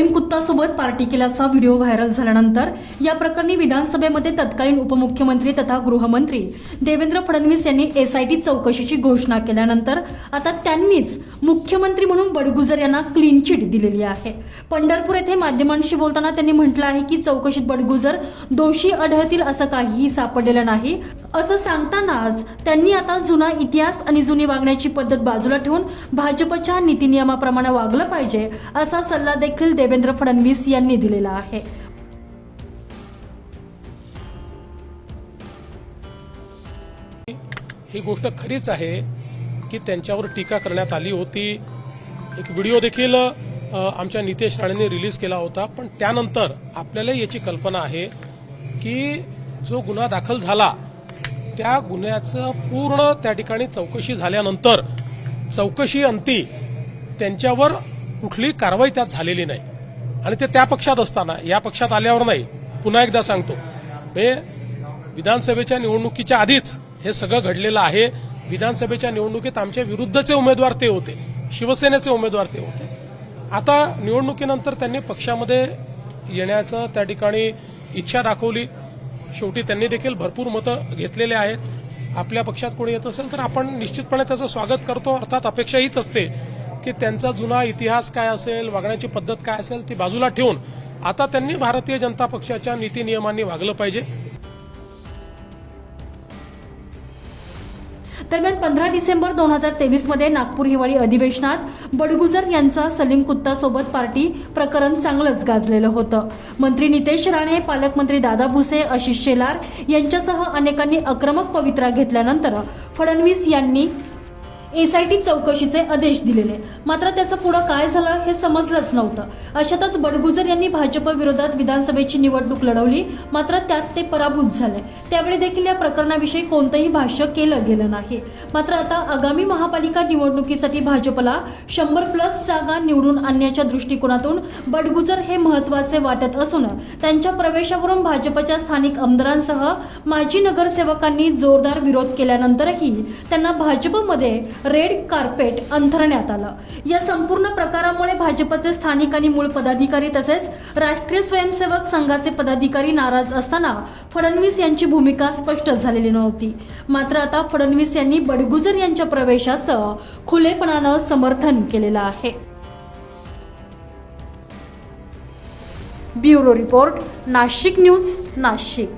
सलीम कुत्तासोबत पार्टी केल्याचा video viral झाल्यानंतर या प्रकरणी विधानसभेमध्ये तत्कालीन उपमुख्यमंत्री तथा गृहमंत्री देवेंद्र फडणवीस यांनी एसआयटी चौकशीची घोषणा केल्यानंतर आता त्यांनीच मुख्यमंत्री म्हणून बडगुजर यांना क्लीन चिट दिलेली आहे. पंढरपूर येथे माध्यमांशी बोलताना त्यांनी म्हटलं आहे की चौकशीत बडगुजर दोषी आढळतील असं काहीही सापडलेलं नाही. असं सांगतानाच त्यांनी आता जुना इतिहास आणि जुनी वागण्याची पद्धत बाजूला ठेवून भाजपच्या नीतीनियमाप्रमाणे वागलं पाहिजे असा सल्ला देखील देव देवेंद्र फडणवीस यांनी दिलेला आहे. ही गोष्ट खरीच आहे की त्यांच्यावर टीका करण्यात आली होती. एक व्हिडिओ देखील आमच्या नितेश राणेंनी रिलीज केला होता. पण त्यानंतर आपल्याला याची कल्पना आहे की जो गुन्हा दाखल झाला त्या गुन्ह्याचं पूर्ण त्या ठिकाणी चौकशी झाल्यानंतर चौकशी अंती त्यांच्यावर कुठली कारवाई त्यात झालेली नाही. आणि ते त्या पक्षात असताना या पक्षात आल्यावर नाही पुन्हा एकदा सांगतो. हे विधानसभेच्या निवडणुकीच्या आधीच हे सगळं घडलेलं आहे. विधानसभेच्या निवडणुकीत आमच्या विरुद्धचे उमेदवार ते होते शिवसेनेचे उमेदवार ते होते. आता निवडणुकीनंतर त्यांनी पक्षामध्ये येण्याचं त्या ठिकाणी इच्छा दाखवली. शेवटी त्यांनी देखील भरपूर मतं घेतलेले आहेत. आपल्या पक्षात कोणी येत असेल तर आपण निश्चितपणे त्याचं स्वागत करतो. अर्थात अपेक्षा हीच असते. की त्यांचा जुना इतिहास काय असेल वागण्याची पद्धत काय असेल ती बाजूला ठेवून आता त्यांनी भारतीय जनता पक्षाच्या नीती नियमांनी वागलं पाहिजे. दरम्यान पंधरा डिसेंबर दोन हजार तेवीसमध्ये नागपूर हिवाळी अधिवेशनात बडगुजर यांचा सलीम कुत्ता सोबत पार्टी प्रकरण चांगलंच गाजलेलं होतं. मंत्री नितेश राणे पालकमंत्री दादा भुसे आशिष शेलार यांच्यासह अनेकांनी आक्रमक पवित्रा घेतल्यानंतर फडणवीस यांनी एसआयटी चौकशीचे आदेश दिलेले. मात्र त्याचं पुढं काय झालं हे समजलंच नव्हतं. अशातच बडगुजर यांनी भाजप विरोधात विधानसभेची निवडणूक लढवली. मात्र त्यात ते पराभूत झाले. त्यावेळी देखील या प्रकरणाविषयी कोणतंही भाष्य केलं गेलं नाही. मात्र आता आगामी महापालिका निवडणुकीसाठी भाजपला शंभर प्लस जागा निवडून आणण्याच्या दृष्टिकोनातून बडगुजर हे महत्त्वाचे वाटत असून त्यांच्या प्रवेशावरून भाजपच्या स्थानिक आमदारांसह माजी नगरसेवकांनी जोरदार विरोध केल्यानंतरही त्यांना भाजपमध्ये रेड कार्पेट अंथरण्यात आलं. या संपूर्ण प्रकारामुळे भाजपचे स्थानिक आणि मूळ पदाधिकारी तसेच राष्ट्रीय स्वयंसेवक संघाचे पदाधिकारी नाराज असताना फडणवीस यांची भूमिका स्पष्ट झालेली नव्हती. मात्र आता फडणवीस यांनी बडगुजर यांच्या प्रवेशाचं खुलेपणानं समर्थन केलेलं आहे. Bureau report Nashik news Nashik.